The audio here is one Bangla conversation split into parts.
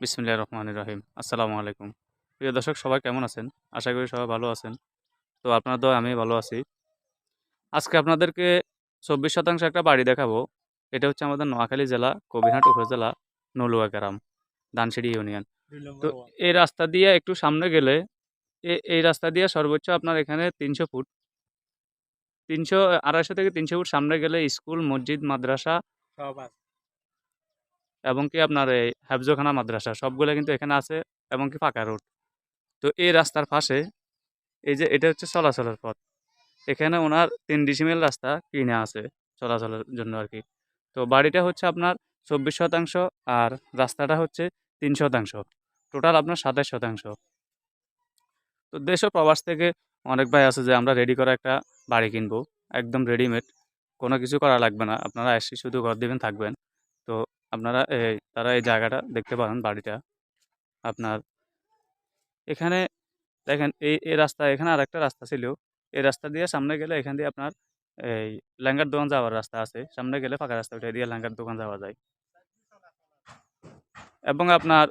বিসমিল্লাহ রহমান রহিম। আসসালামু আলাইকুম। প্রিয় দর্শক সবাই কেমন আছেন? আশা করি সবাই ভালো আছেন। তো আপনার দয় আমি ভালো আছি। আজকে আপনাদেরকে চব্বিশ শতাংশ একটা বাড়ি দেখাবো। এটা হচ্ছে আমাদের নোয়াখালী জেলা কবিরহাট উপজেলা নলুয়া গ্রাম দানসিড়ি ইউনিয়ন। তো এই রাস্তা দিয়ে একটু সামনে গেলে এই রাস্তা দিয়ে সর্বোচ্চ আপনার এখানে তিনশো ফুট। তিনশো আড়াইশো থেকে তিনশো ফুট সামনে গেলে স্কুল মসজিদ মাদ্রাসা এবং কি আপনার এই হাফজোখানা মাদ্রাসা সবগুলো কিন্তু এখানে আছে এবং কি ফাঁকা রোড। তো এই রাস্তার পাশে এই যে এটা হচ্ছে চলাচলের পথ। এখানে ওনার তিন ডিসিমেল রাস্তা কিনে আছে চলাচলের জন্য আর কি। তো বাড়িটা হচ্ছে আপনার চব্বিশ শতাংশ আর রাস্তাটা হচ্ছে তিন শতাংশ। টোটাল আপনার সাতাশ শতাংশ। তো দেশ প্রবাস থেকে অনেক ভাই আছে যে আমরা রেডি করা একটা বাড়ি কিনবো, একদম রেডিমেড কোনো কিছু করা লাগবে না, আপনারা এসে শুধু ঘর দেবেন, থাকবেন। তো আপনারা এই তারা এই জায়গাটা দেখতে পারেন বাড়িটা। আপনার এখানে দেখেন, এই এই রাস্তা, এখানে আরেকটা রাস্তা ছিল। এই রাস্তা দিয়ে সামনে গেলে এখান দিয়ে আপনার এই ল্যাঙ্গার দোকান যাওয়ার রাস্তা আছে। সামনে গেলে ফাঁকা রাস্তা উঠে দিয়ে ল্যাঙ্গার দোকান যাওয়া যায়। এবং আপনার,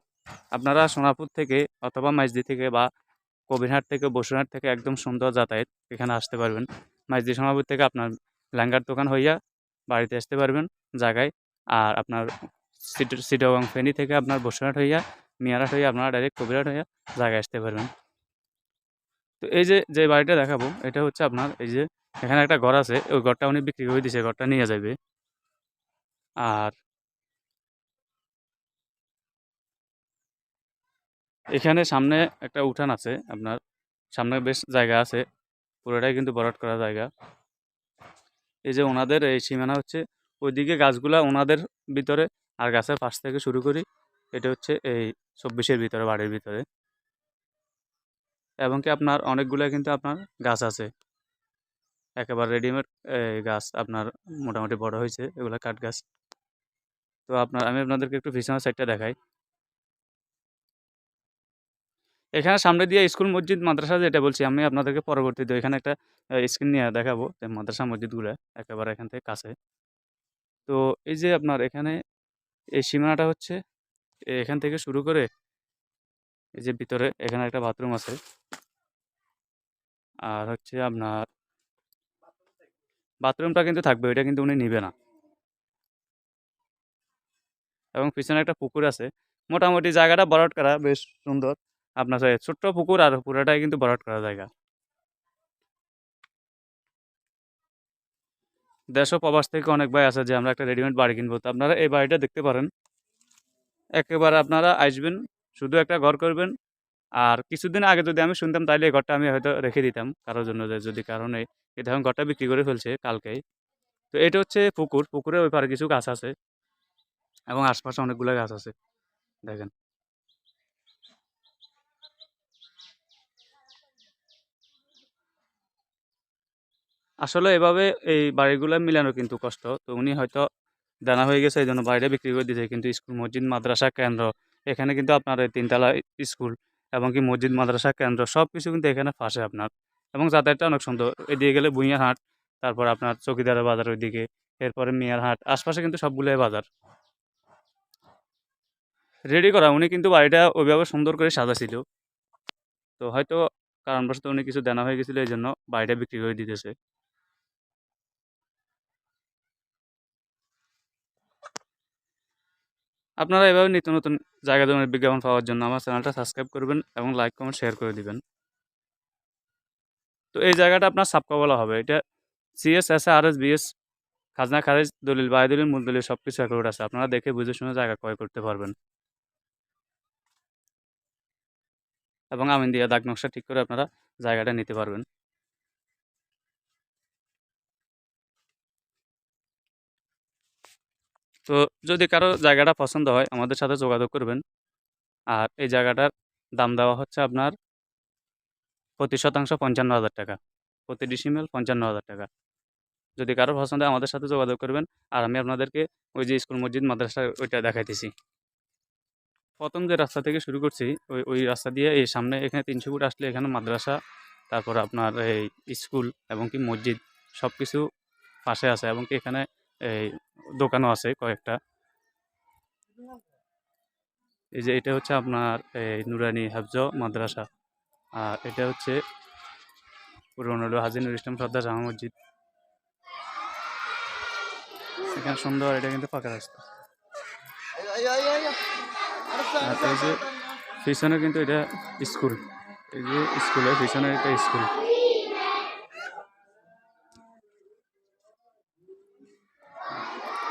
আপনারা সোনাপুর থেকে অথবা মাইজদি থেকে বা কবিরহাট থেকে, বসুরহাট থেকে একদম সুন্দর যাতায়াত এখানে আসতে পারবেন। মাইজদি, সোনাপুর থেকে আপনার ল্যাঙ্গার দোকান হইয়া বাড়িতে আসতে পারবেন জায়গায়। আর আপনার সিট সিটাগং ফেনী থেকে আপনার বসুরহাট হইয়া মিয়ারাট হইয়া আপনারা ডাইরেক্ট কবিরহাট হইয়া জায়গায় আসতে পারবেন। তো এই যে যে বাড়িটা দেখাবো, এটা হচ্ছে আপনার এই যে, এখানে একটা ঘর আছে, ওই ঘরটা উনি বিক্রি করে দিয়েছে ঘরটা নিয়ে যাবে। আর এখানে সামনে একটা উঠান আছে, আপনার সামনে বেশ জায়গা আছে, পুরোটাই কিন্তু বরাট করা জায়গা। এই যে ওনাদের এই সীমানা হচ্ছে ওইদিকে গাছগুলা ওনাদের ভিতরে আর গাছের পাশ থেকে শুরু করি। এটা হচ্ছে এই চব্বিশের ভিতরে, বাড়ির ভিতরে। এবং কি আপনার অনেকগুলো কিন্তু আপনার গাছ আছে। একেবারে রেডিমেড গাছ আপনার মোটামুটি বড় হয়েছে, এগুলো কাঠ গাছ। তো আপনার, আমি আপনাদেরকে একটু পিছনের সাইডটা দেখাই। এখানে সামনে দিয়ে স্কুল মসজিদ মাদ্রাসা যেটা বলছি, আমি আপনাদেরকে পরবর্তীতে এখানে একটা স্ক্রিন নিয়ে দেখাবো মাদ্রাসা মসজিদগুলো একেবারে এখান থেকে কাছে। তো এই যে আপনার এখানে এই সীমানাটা হচ্ছে, এখান থেকে শুরু করে এই যে ভিতরে এখানে একটা বাথরুম আছে। আর হচ্ছে আপনার বাথরুমটা কিন্তু থাকবে, ওইটা কিন্তু উনি নিবে না। এবং পিছনে একটা পুকুর আছে। মোটামুটি জায়গাটা বরাট করা, বেশ সুন্দর। আপনার ছোট্ট পুকুর আর পুরোটাই কিন্তু বরাট করা জায়গা। দেশ ও প্রবাস থেকে অনেক ভাই আছে যে আমরা একটা রেডিমেড বাড়ি কিনবো। তো আপনারা এই বাড়িটা দেখতে পারেন। একেবারে আপনারা আসবেন, শুধু একটা ঘর করবেন। আর কিছুদিন আগে যদি আমি শুনতাম তাহলে এই ঘরটা আমি হয়তো রেখে দিতাম কারোর জন্য যদি কারণে এই ধরুন ঘরটা বিক্রি করে ফেলছে কালকেই। তো এটা হচ্ছে পুকুর। পুকুরের ওই পারে কিছু গাছ আছে এবং আশপাশে অনেকগুলো গাছ আছে। দেখেন। আসলে এভাবে এই বাড়িগুলো মিলানো কিন্তু কষ্ট। তো উনি হয়তো জানা হয়ে গেছে এই জন্য বাড়িটা বিক্রি করে দিয়েছে। কিন্তু স্কুল মসজিদ, মাদ্রাসা, কেন্দ্র, এখানে কিন্তু আপনার এই তিনতলা স্কুল এবং কি মসজিদ, মাদ্রাসা, কেন্দ্র সব কিছু কিন্তু এখানে ফাঁসে আপনার। এবং যাতায়াতটা অনেক সুন্দর। এদিকে গেলে বুইয়ার হাট তারপর আপনার চকিদারের বাজার ওইদিকে, এরপরে মিয়ার হাট আশপাশে কিন্তু সবগুলোই বাজার। রেডি করা, উনি কিন্তু বাড়িটা ওইভাবে সুন্দর করে সাজাছিল তো হয়তো কারণবশত উনি কিছু দেনা হয়ে গেছিল এই জন্য বাড়িটা বিক্রি করে দিতেছে। আপনারা এভাবে নিত্য নতুন জায়গা জমির বিজ্ঞাপন পাওয়ার জন্য আমার চ্যানেলটা সাবস্ক্রাইব করবেন এবং লাইক, কমেন্ট শেয়ার করে দিবেন। তো এই জায়গাটা আপনার সাপকা বলা হবে। এটা CS S R S BS খাজনা, খারিজ, দলিল বায়ু দলিল মূল দলিল সব কিছু অ্যাকাউন্ট আছে। আপনারা দেখে বুঝে শুনে জায়গা ক্রয় করতে পারবেন। এবং আমিন দিয়ে দাগ নকশা ঠিক করে আপনারা জায়গাটা নিতে পারবেন। তো যদি কারও জায়গাটা পছন্দ হয়, আমাদের সাথে যোগাযোগ করবেন। আর এই জায়গাটার দাম দেওয়া হচ্ছে আপনার প্রতি শতাংশ পঞ্চান্ন হাজার টাকা। প্রতি ডিসিমেল পঞ্চান্ন হাজার টাকা। যদি কারও পছন্দ হয়, আমাদের সাথে যোগাযোগ করবেন। আর আমি আপনাদেরকে ওই যে স্কুল মসজিদ, মাদ্রাসা, ওইটা দেখাইতেছি। প্রথম যে রাস্তা থেকে শুরু করছি, ওই ওই রাস্তা দিয়ে এই সামনে এখানে তিনশো ফুট আসলে এখানে মাদ্রাসা, তারপর আপনার এই স্কুল এবং কি মসজিদ সব কিছু পাশে আছে এবং কি এখানে এই দোকানও আছে কয়েকটা। এই যে এটা হচ্ছে আপনার এই নুরানি হাফজ মাদ্রাসা। আর এটা হচ্ছে পুরনো হাজি নুর ইসলাম সর্দার জামা মসজিদ। এখানে সুন্দর, এটা কিন্তু ফাঁকা রাস্তা। আর এই যে পিছনে কিন্তু এটা স্কুল। এই যে স্কুলের পিছনে এটা স্কুল।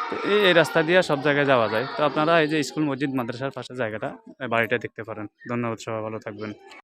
তো এই রাস্তা দিয়ে সব জায়গায় যাওয়া যায়। তো আপনারা এই যে স্কুল মসজিদ মাদ্রাসার পাশে জায়গাটা বাড়িটা দেখতে পারেন। ধন্যবাদ সবাই, ভালো থাকবেন।